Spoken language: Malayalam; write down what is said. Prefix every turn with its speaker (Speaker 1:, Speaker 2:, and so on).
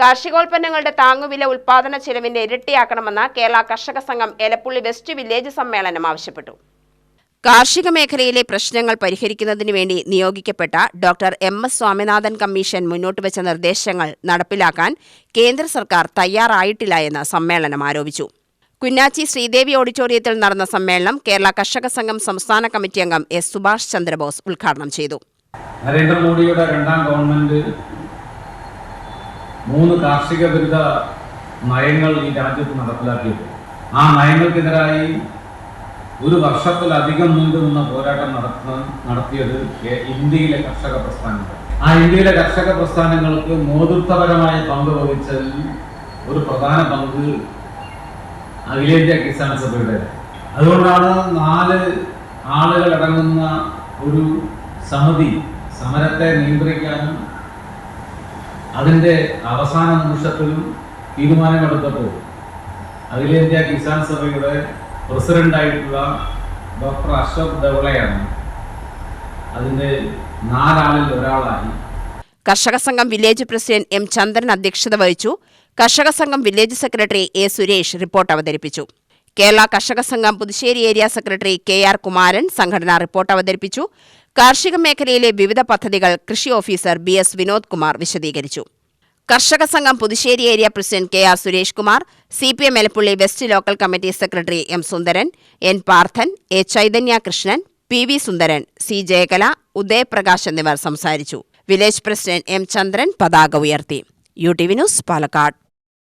Speaker 1: കാർഷികോൽപ്പന്നങ്ങളുടെ താങ്ങുവില ഉൽപാദന ചെലവിന്റെ ഇരട്ടിയാക്കണമെന്ന് കേരള കർഷക സംഘം എലപ്പുള്ളി വെസ്റ്റ് വില്ലേജ് സമ്മേളനം ആവശ്യപ്പെട്ടു. കാർഷിക മേഖലയിലെ പ്രശ്നങ്ങൾ പരിഹരിക്കുന്നതിനു വേണ്ടി നിയോഗിക്കപ്പെട്ട doctor M S Swaminathan commission മുന്നോട്ട് വെച്ച നിർദ്ദേശങ്ങൾ നടപ്പിലാക്കാൻ കേന്ദ്ര സർക്കാർ തയ്യാറായിട്ടില്ല എന്ന് സമ്മേളനം ആരോപിച്ചു. കുന്നാച്ചി ശ്രീദേവി ഓഡിറ്റോറിയത്തിൽ നടന്ന സമ്മേളനം കേരള കർഷക സംഘം സംസ്ഥാന കമ്മിറ്റി അംഗം എസ് സുഭാഷ് ചന്ദ്രബോസ് ഉദ്ഘാടനം ചെയ്തു.
Speaker 2: നരേന്ദ്രമോദിയുടെ രണ്ടാം ഗവൺമെന്റ് മൂന്ന് കാർഷിക വിരുദ്ധ നയങ്ങൾ ഈ രാജ്യത്ത് നടപ്പിലാക്കിയത് ആ നയങ്ങൾക്കെതിരായി ഒരു വർഷത്തിലധികം നീണ്ടു നിന്ന പോരാട്ടം നടത്തുന്ന നടത്തിയത് ഇന്ത്യയിലെ കർഷക പ്രസ്ഥാനങ്ങൾ. ആ ഇന്ത്യയിലെ കർഷക പ്രസ്ഥാനങ്ങൾക്ക് നേതൃത്വപരമായ പങ്ക് വഹിച്ചതിൽ ഒരു പ്രധാന പങ്ക് അഖിലേന്ത്യാ കിസാൻ സഭയുടെ. അതുകൊണ്ടാണ് നാല് ആളുകൾ അടങ്ങുന്ന ഒരു സമിതി സമരത്തെ നിയന്ത്രിക്കാനും അതിന്റെ അവസാന നിമിഷത്തിലും തീരുമാനമെടുത്തപ്പോൾ അഖിലേന്ത്യാ കിസാൻ സഭയുടെ പ്രസിഡന്റായിട്ടുള്ള ഡോക്ടർ അശോക് ധവളയാണ് അതിന്റെ നാലാളിൽ ഒരാളായി.
Speaker 1: കർഷക സംഘം വില്ലേജ് പ്രസിഡന്റ് എം ചന്ദ്രൻ അധ്യക്ഷത വഹിച്ചു. Karshaka Sangham village secretary A Suresh report അവതരിപ്പിച്ചു. Kerala Karshaka Sangham Puthussery area secretary K R Kumaran സംഘടന റിപ്പോർട്ട് അവതരിപ്പിച്ചു. കാർഷിക മേഖലയിലെ വിവിധ പദ്ധതികൾ കൃഷി officer B S Vinod Kumar വിശദീകരിച്ചു. Karshaka Sangham Puthussery area president K R Suresh Kumar C P M Elappully west local committee secretary M Sundaran N Parthan A Chaitanya Krishnan P V Sundaran C Jayakala Udayaprakash എന്നിവർ സംസാരിച്ചു. വില്ലേജ് പ്രസിഡന്റ് എം ചന്ദ്രൻ പതാക ഉയർത്തി. U T V news Palakkad.